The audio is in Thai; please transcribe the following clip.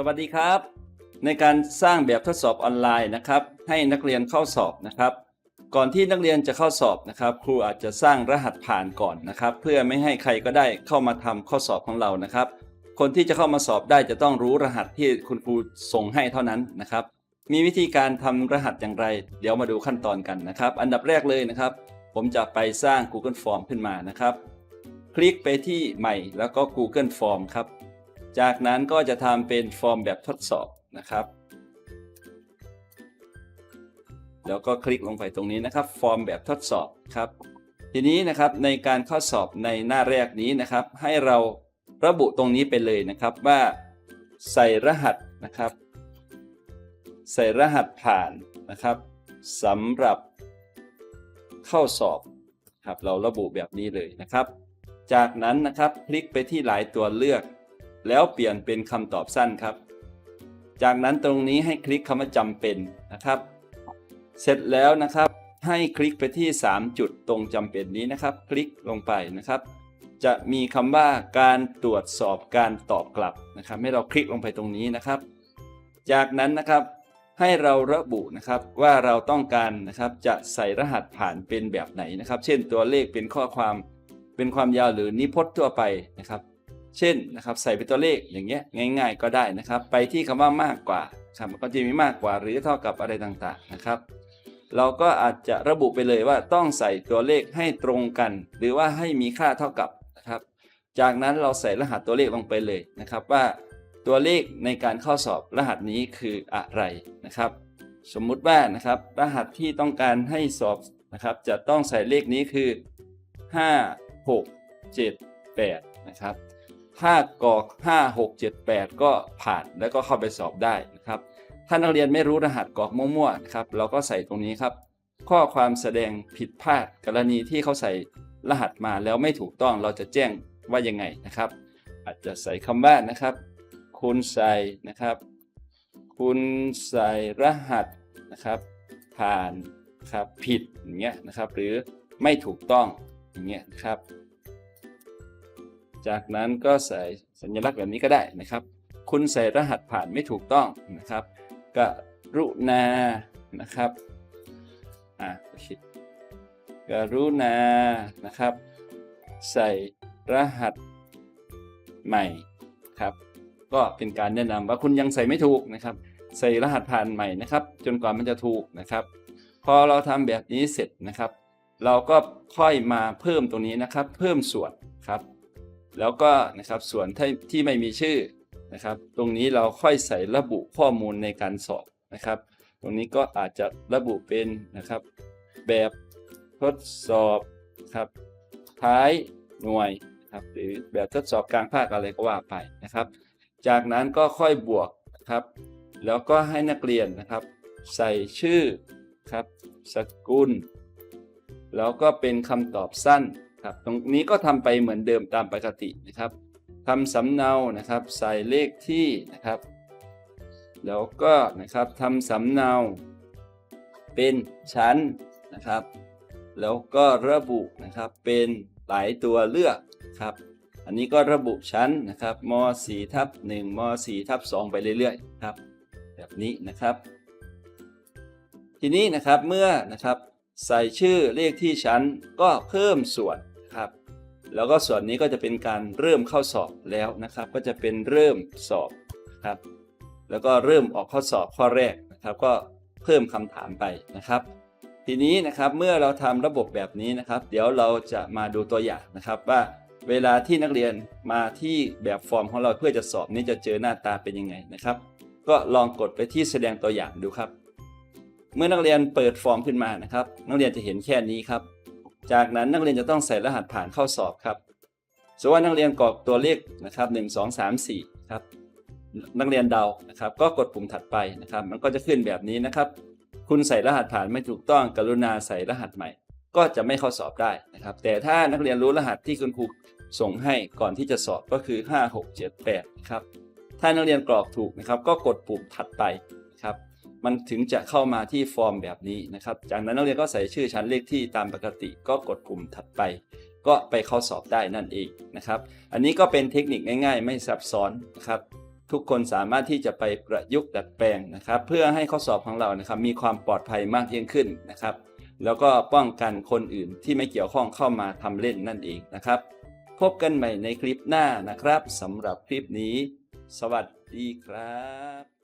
สวัสดีครับ ในการสร้างแบบทดสอบออนไลน์นะครับ ให้นักเรียนเข้าสอบนะครับ ก่อนที่นักเรียนจะเข้าสอบนะครับ ครูอาจจะสร้างรหัสผ่านก่อนนะครับ เพื่อไม่ให้ใครก็ได้เข้ามาทำข้อสอบของเรานะครับ คนที่จะเข้ามาสอบได้จะต้องรู้รหัสที่คุณครูส่งให้เท่านั้นนะครับ มีวิธีการทำรหัสอย่างไร เดี๋ยวมาดูขั้นตอนกันนะครับ อันดับแรกเลยนะครับ ผมจะไปสร้าง Google Form ขึ้นมานะครับ คลิกไปที่ใหม่แล้วก็ Google Form ครับ จากนั้นก็จะทำเป็นฟอร์มแบบทดสอบนะครับ แล้วก็คลิกลงไปตรงนี้นะครับ ฟอร์มแบบทดสอบครับ ทีนี้นะครับในการข้าสอบในหน้าแรกนี้นะครับ ให้เราระบุตรงนี้ไปเลยนะครับว่าใส่รหัสนะครับ ใส่รหัสผ่านนะครับสำหรับเข้าสอบครับเราระบุแบบนี้เลยนะครับ จากนั้นนะครับคลิกไปที่หลายตัวเลือก แล้วเปลี่ยนเป็นคำตอบสั้นครับ จากนั้นตรงนี้ให้คลิกคำว่าจำเป็นนะครับ เสร็จแล้วนะครับให้คลิกไปที่ 3 จุดตรงจำเป็นนี้นะครับ คลิกลงไปนะครับ จะมีคำว่าการตรวจสอบการตอบกลับนะครับ ให้เราคลิกลงไปตรงนี้นะครับ จากนั้นนะครับให้เราระบุนะครับว่าเราต้องการนะครับจะใส่รหัสผ่านเป็นแบบไหนนะครับ เช่นตัวเลขเป็นข้อความเป็นความยาวหรือนิพจน์ทั่วไปนะครับ เช่นนะครับใส่เป็นตัวเลขอย่างเงี้ยง่าย ๆ ก็ได้นะครับ ไปที่คำว่ามากกว่าครับมันก็จะมีมากกว่าหรือเท่ากับอะไรต่างๆนะครับ เราก็อาจจะระบุไปเลยว่าต้องใส่ตัวเลขให้ตรงกัน หรือว่าให้มีค่าเท่ากับนะครับ จากนั้นเราใส่รหัสตัวเลขลงไปเลยนะครับว่าตัวเลขในการเข้าสอบรหัสนี้คืออะไรนะครับ สมมุติว่านะครับรหัสที่ต้องการให้สอบนะครับ จะต้องใส่เลขนี้คือ 5 6 7 8 นะครับ ถ้ากรอก 5 6 7 8 ก็ผ่านแล้วก็เข้าไปสอบได้นะครับ ถ้านักเรียนไม่รู้รหัสกรอกมั่วๆนะครับเราก็ใส่ตรงนี้ครับ ข้อความแสดงผิดพลาดกรณีที่เขาใส่รหัสมาแล้วไม่ถูกต้องเราจะแจ้งว่ายังไงนะครับ อาจจะใส่คำว่านะครับ คุณใส่นะครับ คุณใส่รหัสนะครับ ผ่านครับผิดอย่างเงี้ยนะครับ หรือไม่ถูกต้องอย่างเงี้ยนะครับ จากนั้นก็ใส่สัญลักษณ์แบบนี้ก็ได้นะครับ คุณใส่รหัสผ่านไม่ถูกต้องนะครับกรุณานะครับอ่าโอเคกรุณานะครับ ใส่รหัสใหม่ครับ ก็เป็นการแนะนำว่าคุณยังใส่ไม่ถูกนะครับ ใส่รหัสผ่านใหม่นะครับ จนกว่ามันจะถูกนะครับ พอเราทำแบบนี้เสร็จนะครับ เราก็ค่อยมาเพิ่มตรงนี้นะครับ เพิ่มส่วนครับ แล้วก็นะครับส่วนที่ที่ไม่มีชื่อนะครับ ตรงนี้เราค่อยใส่ระบุข้อมูลในการสอบนะครับ ตรงนี้ก็อาจจะระบุเป็นนะครับ แบบทดสอบครับท้ายหน่วยครับหรือแบบทดสอบกลางภาคอะไรก็ว่าไปนะครับ จากนั้นก็ค่อยบวกนะครับ แล้วก็ให้นักเรียนนะครับ ใส่ชื่อครับสกุล แล้วก็เป็นคำตอบสั้น ครับตรงนี้ก็ทำไปเหมือนเดิมตามปกตินะครับทำสำเนานะครับใส่เลขที่นะครับแล้วก็นะครับทำสำเนาเป็นชั้นนะครับ แล้วก็ระบุนะครับเป็นหลายตัวเลือกครับ อันนี้ก็ระบุชั้นนะครับม .4 ทับ1ม .4 ทับ2ไปเรื่อยๆครับ แบบนี้นะครับ ทีนี้นะครับเมื่อนะครับใส่ชื่อเลขที่ชั้นก็เพิ่มส่วน ครับแล้วก็ส่วนนี้ก็จะเป็นการเริ่มเข้าสอบแล้วนะครับ ก็จะเป็นเริ่มสอบครับแล้วก็เริ่มออกข้อสอบข้อแรกนะครับ ก็เพิ่มคำถามไปนะครับ ทีนี้นะครับเมื่อเราทำระบบแบบนี้นะครับ เดี๋ยวเราจะมาดูตัวอย่างนะครับว่าเวลาที่นักเรียนมาที่แบบฟอร์มของเราเพื่อจะสอบนี้จะเจอหน้าตาเป็นยังไงนะครับ ก็ลองกดไปที่แสดงตัวอย่างดูครับ เมื่อนักเรียนเปิดฟอร์มขึ้นมานะครับ นักเรียนจะเห็นแค่นี้ครับ จากนั้นนักเรียนจะต้องใส่รหัสผ่านเข้าสอบครับสมมติว่านักเรียนกรอกตัวเลขนะครับ 1 2 3 4ครับนักเรียนเดานะครับ ก็กดปุ่มถัดไปนะครับ มันก็จะขึ้นแบบนี้นะครับ คุณใส่รหัสผ่านไม่ถูกต้อง กรุณาใส่รหัสใหม่ ก็จะไม่เข้าสอบได้นะครับ แต่ถ้านักเรียนรู้รหัสที่คุณครูส่งให้ก่อนที่จะสอบก็คือ 5 6 7 8นะครับถ้านักเรียนกรอกถูกนะครับ ก็กดปุ่มถัดไปนะครับ มันถึงจะเข้ามาที่ฟอร์มแบบนี้นะครับ จากนั้นนักเรียนก็ใส่ชื่อชั้นเลขที่ตามปกติก็กดปุ่มถัดไป ก็ไปเข้าสอบได้นั่นเองนะครับ อันนี้ก็เป็นเทคนิคง่าย ๆ ไม่ซับซ้อนนะครับทุกคนสามารถที่จะไปประยุกต์ดัดแปลงนะครับ เพื่อให้ข้อสอบของเรานะครับมีความปลอดภัยมากยิ่งขึ้นนะครับ แล้วก็ป้องกันคนอื่นที่ไม่เกี่ยวข้องเข้ามาทำเล่นนั่นเองนะครับ พบกันใหม่ในคลิปหน้านะครับสำหรับคลิปนี้ สวัสดีครับ